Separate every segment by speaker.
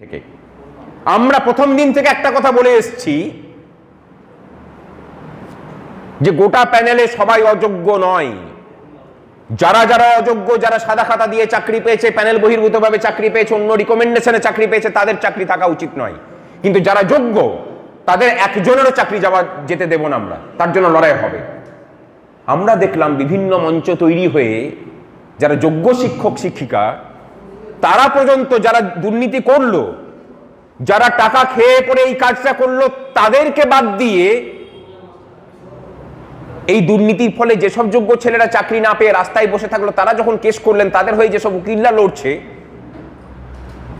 Speaker 1: থেকে। আমরা প্রথম দিন থেকে একটা কথা বলে এসেছি যে গোটা প্যানেলে সবাই অযোগ্য নয়। যারা যারা অযোগ্য, যারা সাদা খাতা দিয়ে চাকরি পেয়েছে, প্যানেল বহির্ভূতভাবে চাকরি পেয়েছে, অন্য রিকমেন্ডেশনে চাকরি পেয়েছে, তাদের চাকরি থাকা উচিত নয়। কিন্তু যারা যোগ্য, তাদের একজনেরও চাকরি যাওয়া যেতে দেব না আমরা। তার জন্য লড়াই হবে। আমরা দেখলাম বিভিন্ন মঞ্চ তৈরি হয়ে যারা যোগ্য শিক্ষক, শিক্ষিকা তারা পর্যন্ত যারা দুর্নীতি করল, যারা টাকা খেয়ে পরে এই কাজটা করল, তাদেরকে বাদ দিয়ে এই দুর্নীতির ফলে যেসব যোগ্য ছেলেরা চাকরি না পেয়ে রাস্তায় বসে থাকল, তারা যখন কেস করলেন, তাদের হয়ে যেসব উকিলরা লড়ছে,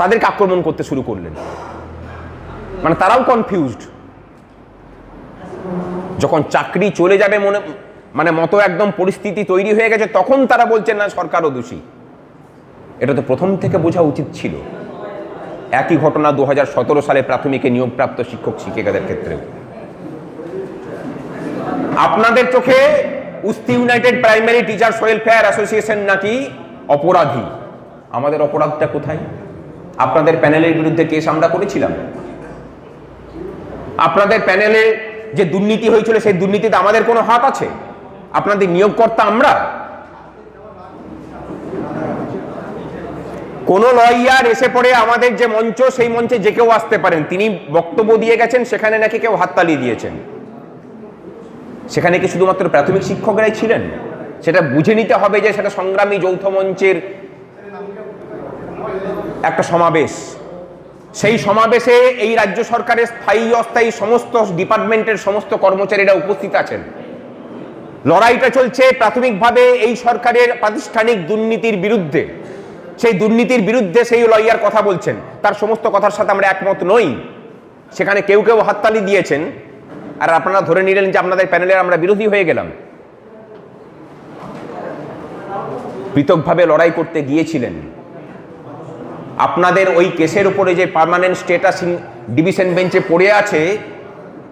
Speaker 1: তাদেরকে আক্রমণ করতে শুরু করলেন। মানে তারাও কনফিউজড যখন চাকরি চলে যাবে মনে মানে মতো একদম পরিস্থিতি তৈরি হয়ে গেছে, তখন তারা বলছেন, না, সরকারও দোষী। এটা তো প্রথম থেকে বোঝা উচিত ছিল। একই ঘটনা দুহাজার সতেরো সালে প্রাথমিকে নিয়োগপ্রাপ্ত শিক্ষক শিক্ষিকাদের ক্ষেত্রে। আপনাদের চোখে উস্তি united primary teachers welfare association নাকি অপরাধী? আমাদের অপরাধটা কোথায়? আপনাদের প্যানেলের বিরুদ্ধে কেস আমরা করেছিলাম। আপনাদের প্যানেলে যে দুর্নীতি হয়েছিল, সেই দুর্নীতিতে আমাদের কোনো হাত আছে? আপনাদের নিয়োগকর্তা আমরা? কোন লয়ার এসে পড়ে আমাদের যে মঞ্চ, সেই মঞ্চে যে কেউ আসতে পারেন। তিনি বক্তব্য দিয়ে গেছেন, সেখানে নাকি কেউ হাততালি দিয়েছেন। সেখানে কি শুধুমাত্র প্রাথমিক শিক্ষকরাই ছিলেন? সেটা বুঝে নিতে হবে যে সেটা সংগ্রামী যৌথ মঞ্চের একটা সমাবেশ। সেই সমাবেশে এই রাজ্য সরকারের স্থায়ী, অস্থায়ী সমস্ত ডিপার্টমেন্টের সমস্ত কর্মচারীরা উপস্থিত আছেন। লড়াইটা চলছে প্রাথমিকভাবে এই সরকারের প্রাতিষ্ঠানিক দুর্নীতির বিরুদ্ধে। সেই দুর্নীতির বিরুদ্ধে সেই লয়ার কথা বলছেন। তার সমস্ত কথার সাথে আমরা একমত নই। সেখানে কেউ কেউ হাততালি দিয়েছেন। আর আপনারা ধরে নিলেন যে আপনাদের প্যানেলের আমরা বিরোধী হয়ে গেলাম। পৃথকভাবে লড়াই করতে গিয়েছিলেন। আপনাদের ওই কেসের উপরে যে পার্মানেন্ট স্টেটাস ডিভিশন বেঞ্চে পড়ে আছে,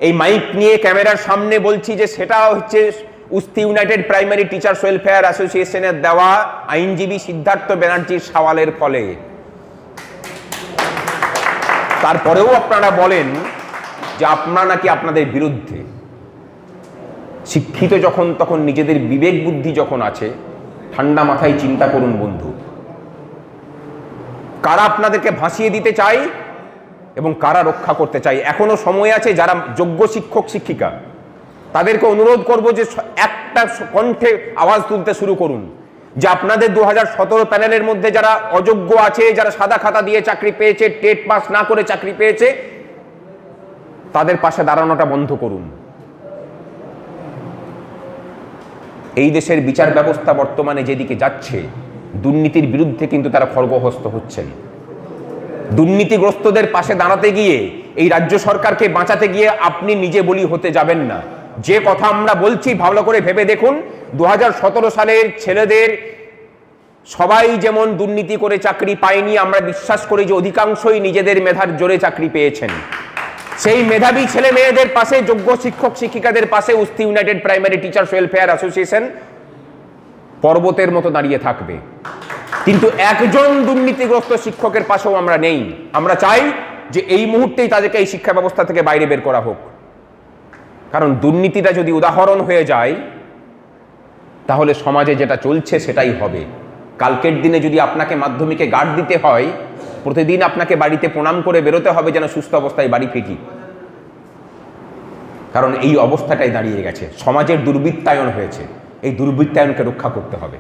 Speaker 1: এই মাইক নিয়ে ক্যামেরার সামনে বলছি যে সেটা হচ্ছে উস্তি ইউনাইটেড প্রাইমারি টিচার্স ওয়েলফেয়ার অ্যাসোসিয়েশনের দেওয়া আইনজীবী সিদ্ধার্থ ব্যানার্জির সওয়ালের ফলে। তারপরেও আপনারা বলেন যে আপনারা নাকি আপনাদের বিরুদ্ধে। শিক্ষিত যখন, তখন নিজেদের বিবেক বুদ্ধি যখন আছে, ঠান্ডা মাথায় চিন্তা করুন বন্ধু। কারা আপনাদেরকে ভাসিয়ে দিতে চাই এবং কারা রক্ষা করতে চাই এখনও সময় আছে যারা যোগ্য শিক্ষক, শিক্ষিকা। তাদেরকে অনুরোধ করব যে একটা কণ্ঠে আওয়াজ তুলতে শুরু করুন। যে আপনাদের দু হাজার সতেরো প্যানেলের মধ্যে যারা অযোগ্য আছে, যারা সাদা খাতা দিয়ে চাকরি পেয়েছে, টেট পাস না করে চাকরি পেয়েছে, তাদের পাশে দাঁড়ানোটা বন্ধ করুন। এই দেশের বিচার ব্যবস্থা বর্তমানে যেদিকে যাচ্ছে, দুর্নীতির বিরুদ্ধে কিন্তু তারা খর্গহস্ত হচ্ছেন। দুর্নীতিগ্রস্তদের পাশে দাঁড়াতে গিয়ে এই রাজ্য সরকারকে বাঁচাতে গিয়ে আপনি নিজে বলি হতে যাবেন না। যে কথা আমরা বলছি, ভালো করে ভেবে দেখুন। দু হাজার সতেরো সালের ছেলেদের সবাই যেমন দুর্নীতি করে চাকরি পায়নি, আমরা বিশ্বাস করি যে অধিকাংশই নিজেদের মেধার জোরে চাকরি পেয়েছেন। সেই মেধাবী ছেলে মেয়েদের পাশে, যোগ্য শিক্ষক শিক্ষিকাদের পাশে উস্তি united primary teachers welfare association পর্বতের মতো দাঁড়িয়ে থাকবে। কিন্তু একজন দুর্নীতিগ্রস্ত শিক্ষকের পাশেও আমরা নেই। আমরা চাই যে এই মুহূর্তেই তাদেরকে এই শিক্ষা ব্যবস্থা থেকে বাইরে বের করা হোক। কারণ দুর্নীতিটা যদি উদাহরণ হয়ে যায়, তাহলে সমাজে যেটা চলছে সেটাই হবে। কালকের দিনে যদি আপনাকে মাধ্যমিকে গার্ড দিতে হয়, প্রতিদিন আপনাকে বাড়িতে প্রণাম করে বেরোতে হবে যেন সুস্থ অবস্থায় বাড়ি ফিটি কারণ এই অবস্থাটাই দাঁড়িয়ে গেছে। সমাজের দুর্বৃত্তায়ন হয়েছে। এই দুর্বৃত্তায়নকে রক্ষা করতে হবে।